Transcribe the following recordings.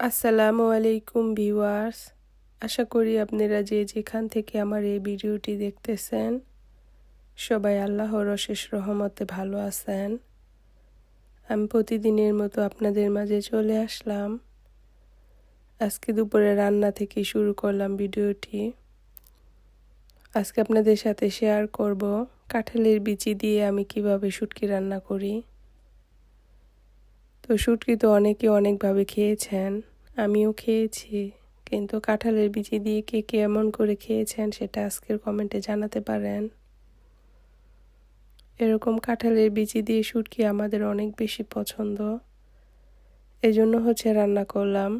আসসালামু আলাইকুম ভিউয়ার্স। আশা করি আপনারা যে যেখান থেকে আমার এই ভিডিওটি দেখতেছেন, সবাই আল্লাহর অশেষ রহমতে ভালো আছেন। আমি প্রতিদিনের মতো আপনাদের মাঝে চলে আসলাম। আজকে দুপুরে রান্না থেকে শুরু করলাম ভিডিওটি। আজকে আপনাদের সাথে শেয়ার করব কাঁঠালের বিচি দিয়ে আমি কীভাবে শুটকি রান্না করি। তো শুটকি তো অনেকে অনেকভাবে খেয়েছেন, আমিও খেয়েছি। কিন্তু কাঁঠালের বিচি দিয়ে কে কে এমন করে খেয়েছেন সেটা আজকের কমেন্টে জানাতে পারেন। এরকম কাঁঠালের বিচি দিয়ে শুটকি আমাদের অনেক বেশি পছন্দ। এজন্য হচ্ছে রান্না করলাম।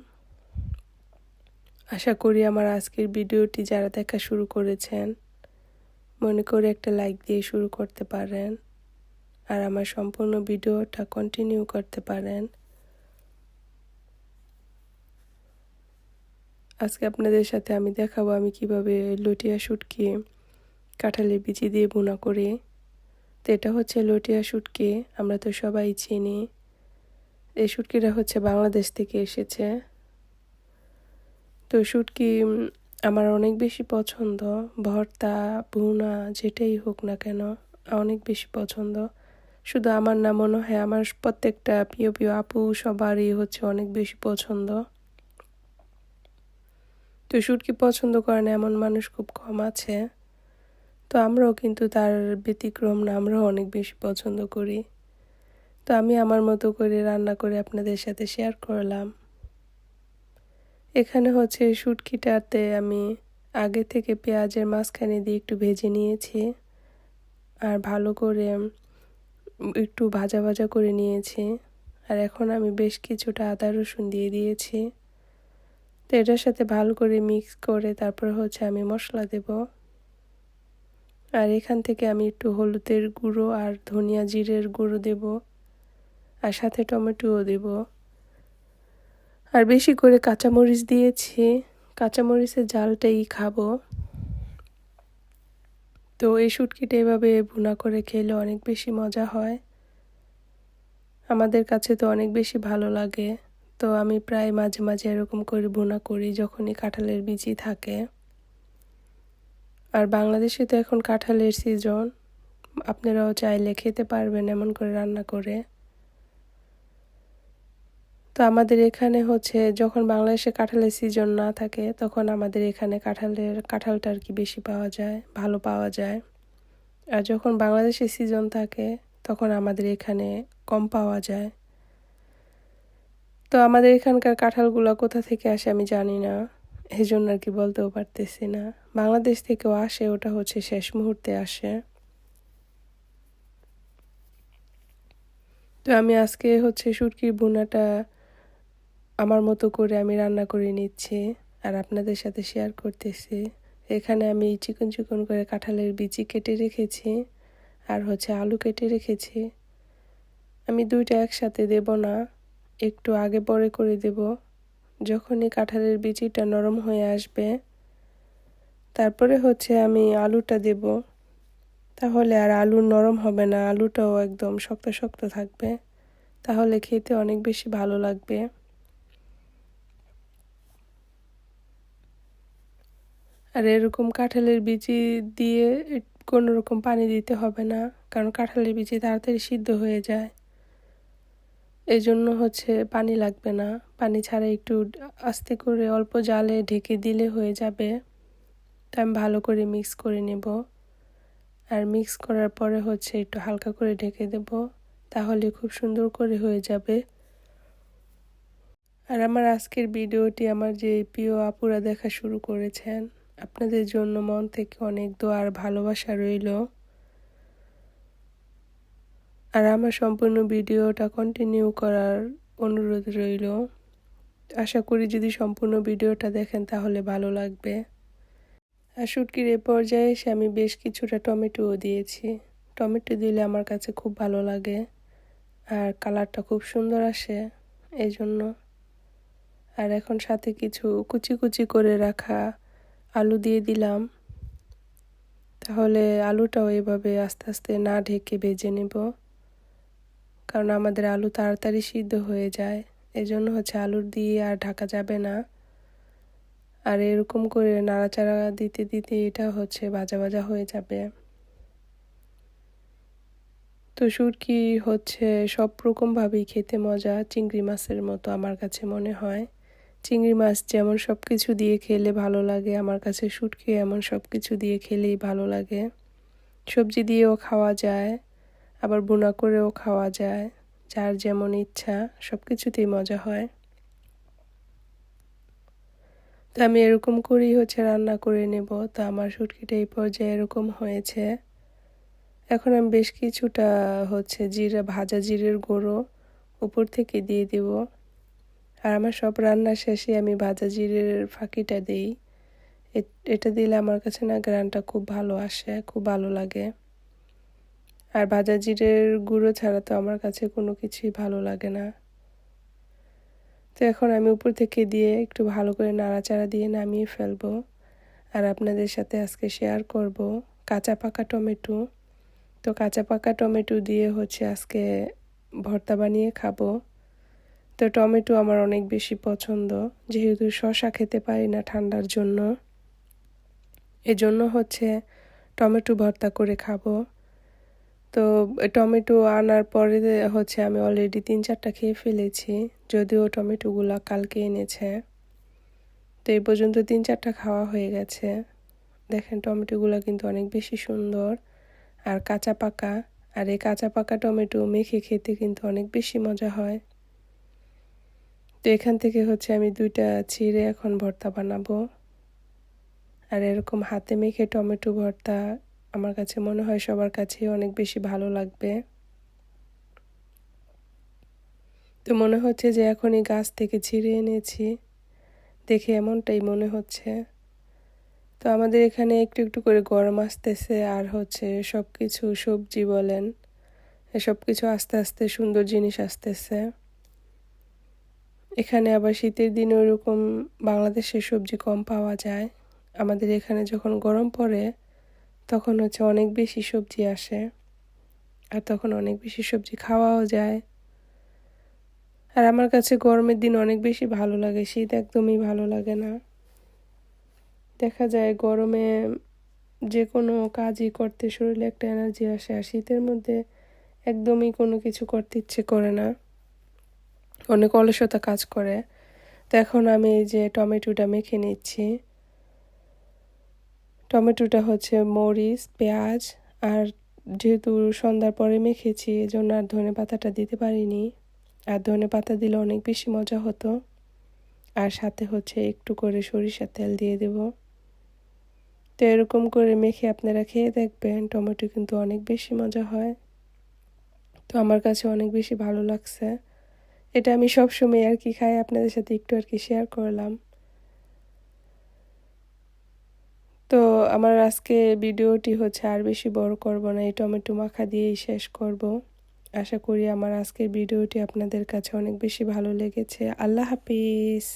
আশা করি আমার আজকের ভিডিওটি যারা দেখা শুরু করেছেন, মনে করে একটা লাইক দিয়ে শুরু করতে পারেন। আর আমার সম্পূর্ণ ভিডিওটা কন্টিনিউ করতে পারেন। আজকে আপনাদের সাথে আমি দেখাবো আমি কীভাবে লটিয়া শুটকি কাঁঠালের বিচি দিয়ে বোনা করি। তো এটা হচ্ছে লটিয়া শুটকি, আমরা তো সবাই চিনি। এই শুটকিটা হচ্ছে বাংলাদেশ থেকে এসেছে। তো শুটকি আমার অনেক বেশি পছন্দ। ভর্তা, ভুনা, যেটাই হোক না কেন, অনেক বেশি পছন্দ। শুধু আমার না, মনে হয় আমার প্রত্যেকটা প্রিয় প্রিয় আপু সবারই হচ্ছে অনেক বেশি পছন্দ। তো শুটকি পছন্দ করে না এমন মানুষ খুব কম আছে। তো আমরাও কিন্তু তার ব্যতিক্রম না, আমরাও অনেক বেশি পছন্দ করি। তো আমি আমার মতো করে রান্না করে আপনাদের সাথে শেয়ার করলাম। এখানে হচ্ছে শুটকিটাতে আমি আগে থেকে পেঁয়াজের মাঝখানে দিয়ে একটু ভেজে নিয়েছি। আর ভালো করে একটু ভাজা ভাজা করে নিয়েছি। আর এখন আমি বেশ কিছুটা আদা রসুন দিয়ে দিয়েছি। তো এটার সাথে ভালো করে মিক্স করে তারপর হচ্ছে আমি মশলা দেব। আর এখান থেকে আমি একটু হলুদের গুঁড়ো আর ধনিয়া জিরের গুঁড়ো দেব। আর সাথে টমেটোও দেব। আর বেশি করে কাঁচামরিচ দিয়েছি। কাঁচামরিচের জালটাই খাব। তো এই শুটকিটা এভাবে ভুনা করে খেলে অনেক বেশি মজা হয়। আমাদের কাছে তো অনেক বেশি ভালো লাগে। তো আমি প্রায় মাঝে মাঝে এরকম করে ভুনা করি যখনই কাঁঠালের বিচি থাকে। আর বাংলাদেশে তো এখন কাঁঠালের সিজন আপনারাও চাইলে খেতে পারবেন এমন করে রান্না করে। তো আমাদের এখানে হচ্ছে যখন বাংলাদেশে কাঁঠালের সিজন না থাকে, তখন আমাদের এখানে কাঁঠালের, কাঁঠালটা আর কি বেশি পাওয়া যায়, ভালো পাওয়া যায়। আর যখন বাংলাদেশে সিজন থাকে, তখন আমাদের এখানে কম পাওয়া যায়। তো আমাদের এখানকার কাঁঠালগুলো কোথা থেকে আসে আমি জানি না এই জন্য আর কি বলতেও পারতেছি না। বাংলাদেশ থেকেও আসে, ওটা হচ্ছে শেষ মুহূর্তে আসে। তো আমি আজকে হচ্ছে সুটকির বোনাটা আমার মতো করে আমি রান্না করে নিচ্ছি আর আপনাদের সাথে শেয়ার করতেছি। এখানে আমি চিকন চিকন করে কাঁঠালের বিচি কেটে রেখেছি আর হচ্ছে আলু কেটে রেখেছি। আমি দুইটা একসাথে দেব না, একটু আগে পরে করে দেব। যখনই কাঁঠালের বিচিটা নরম হয়ে আসবে, তারপরে হচ্ছে আমি আলুটা দেব। তাহলে আর আলু নরম হবে না, আলুটাও একদম শক্ত শক্ত থাকবে। তাহলে খেতে অনেক বেশি ভালো লাগবে। আর এরকম কাঁঠালের বিচি দিয়ে কোনো রকম পানি দিতে হবে না, কারণ কাঁঠালের বিচি তাড়াতাড়ি সিদ্ধ হয়ে যায়। এই জন্য হচ্ছে পানি লাগবে না। পানি ছাড়া একটু আস্তে করে অল্প জালে ঢেকে দিলে হয়ে যাবে। তো আমি ভালো করে মিক্স করে নেব। আর মিক্স করার পরে হচ্ছে একটু হালকা করে ঢেকে দেব, তাহলে খুব সুন্দর করে হয়ে যাবে। আর আমার আজকের ভিডিওটি আমার যে প্রিয় আপুরা দেখা শুরু করেছেন আপনাদের জন্য মন থেকে অনেক দোয়ার ভালোবাসা রইল। আর আমার সম্পূর্ণ ভিডিওটা কন্টিনিউ করার অনুরোধ রইল। আশা করি যদি সম্পূর্ণ ভিডিওটা দেখেন তাহলে ভালো লাগবে। আর শুটকির এ পর্যায়ে এসে আমি বেশ কিছুটা টমেটোও দিয়েছি। টমেটো দিলে আমার কাছে খুব ভালো লাগে আর কালারটা খুব সুন্দর আসে এই জন্য আর এখন সাথে কিছু কুচি কুচি করে রাখা আলু দিয়ে দিলাম। তাহলে আলুটাও এভাবে আস্তে আস্তে না ঢেকে ভেজে নেব। কারণ আমাদের আলু তাড়াতাড়ি সিদ্ধ হয়ে যায়। এজন্য হচ্ছে আলুর দিয়ে আর ঢাকা যাবে না। আর এরকম করে নাড়াচাড়া দিতে দিতে এটা হচ্ছে ভাজা ভাজা হয়ে যাবে। তো শুটকি হচ্ছে সব রকমভাবেই খেতে মজা, চিংড়ি মাছের মতো আমার কাছে মনে হয়। চিংড়ি মাছ যেমন সব কিছু দিয়ে খেলে ভালো লাগে, আমার কাছে শুটকি এমন সব কিছু দিয়ে খেলেই ভালো লাগে। সবজি দিয়েও খাওয়া যায়, আবার বোনা করেও খাওয়া যায়, যার যেমন ইচ্ছা সব কিছুতেই মজা হয়। তো আমি এরকম করেই হচ্ছে রান্না করে নেব, তো আমার শুটকিটা এই পর্যায়ে এরকম হয়েছে। এখন আমি বেশ কিছুটা হচ্ছে জিরা, ভাজা জিরের গুঁড়ো উপর থেকে দিয়ে দেব। আর আমার সব রান্না শেষে আমি ভাজা জিরের ফাঁকিটা দিই। এটা দিলে আমার কাছে না গ্রানটা খুব ভালো আসে, খুব ভালো লাগে। আর ভাজা জিরের গুঁড়ো ছাড়া তো আমার কাছে কোনো কিছুই ভালো লাগে না। তো এখন আমি উপর থেকে দিয়ে একটু ভালো করে নাড়াচাড়া দিয়ে নামিয়ে ফেলব। আর আপনাদের সাথে আজকে শেয়ার করব কাঁচা পাকা টমেটো। তো কাঁচা পাকা টমেটো দিয়ে হচ্ছে আজকে ভর্তা বানিয়ে খাব। তো টমেটো আমার অনেক বেশি পছন্দ, যেহেতু শশা খেতে পারি না ঠান্ডার জন্য। এজন্য হচ্ছে টমেটো ভর্তা করে খাব। তো টমেটো আনার পরে হচ্ছে আমি অলরেডি তিন চারটা খেয়ে ফেলেছি, যদিও টমেটোগুলো কালকে এনেছে। তো এই পর্যন্ত তিন চারটা খাওয়া হয়ে গেছে। দেখেন টমেটোগুলো কিন্তু অনেক বেশি সুন্দর আর কাঁচা পাকা। আর এই কাঁচা পাকা টমেটো মেখে খেতে কিন্তু অনেক বেশি মজা হয়। তো এখান থেকে হচ্ছে আমি দুইটা ছিঁড়ে এখন ভর্তা বানাবো। আর এরকম হাতে মেখে টমেটো ভর্তা আমার কাছে মনে হয় সবার কাছে অনেক বেশি ভালো লাগবে। তো মনে হচ্ছে যে এখনই গাছ থেকে ছিঁড়ে এনেছি। দেখে এমনটাই মনে হচ্ছে। তো আমাদের এখানে একটু একটু করে গরম আসতেছে আর হচ্ছে সব কিছু সবজি বলেন সব কিছু আস্তে আস্তে সুন্দর জিনিস আসতেছে। এখানে আবার শীতের দিনে ওইরকম বাংলাদেশের সবজি কম পাওয়া যায়। আমাদের এখানে যখন গরম পড়ে, তখন হচ্ছে অনেক বেশি সবজি আসে। আর তখন অনেক বেশি সবজি খাওয়াও যায়। আর আমার কাছে গরমের দিন অনেক বেশি ভালো লাগে, শীত একদমই ভালো লাগে না। দেখা যায় গরমে যে কোনো কাজই করতে শরীরে একটা এনার্জি আসে, আর শীতের মধ্যে একদমই কোনো কিছু করতে ইচ্ছে করে না। অনেক অলসতা কাজ করে। তো এখন আমি এই যে টমেটোটা মেখে নিচ্ছি। টমেটোটা হচ্ছে মরিচ, পেঁয়াজ আর যেহেতু সন্ধ্যার পরে মেখেছি, এজন্য আর ধনে পাতাটা দিতে পারিনি। আর ধনে পাতা দিলে অনেক বেশি মজা হতো। আর সাথে হচ্ছে একটু করে সরিষার তেল দিয়ে দেব। তো এরকম করে মেখে আপনারা খেয়ে দেখবেন, টমেটো কিন্তু অনেক বেশি মজা হয়। তো আমার কাছে অনেক বেশি ভালো লাগছে। এটা আমি সব সময় আর কি খাই, আপনাদের সাথে একটু আর কি শেয়ার করলাম। তো আমার আজকে ভিডিওটি হচ্ছে আর বেশি বড় করব না, এই টমেটো মাখা দিয়েই শেষ করব। আশা করি আমার আজকের ভিডিওটি আপনাদের কাছে অনেক বেশি ভালো লেগেছে। আল্লাহ হাফিজ।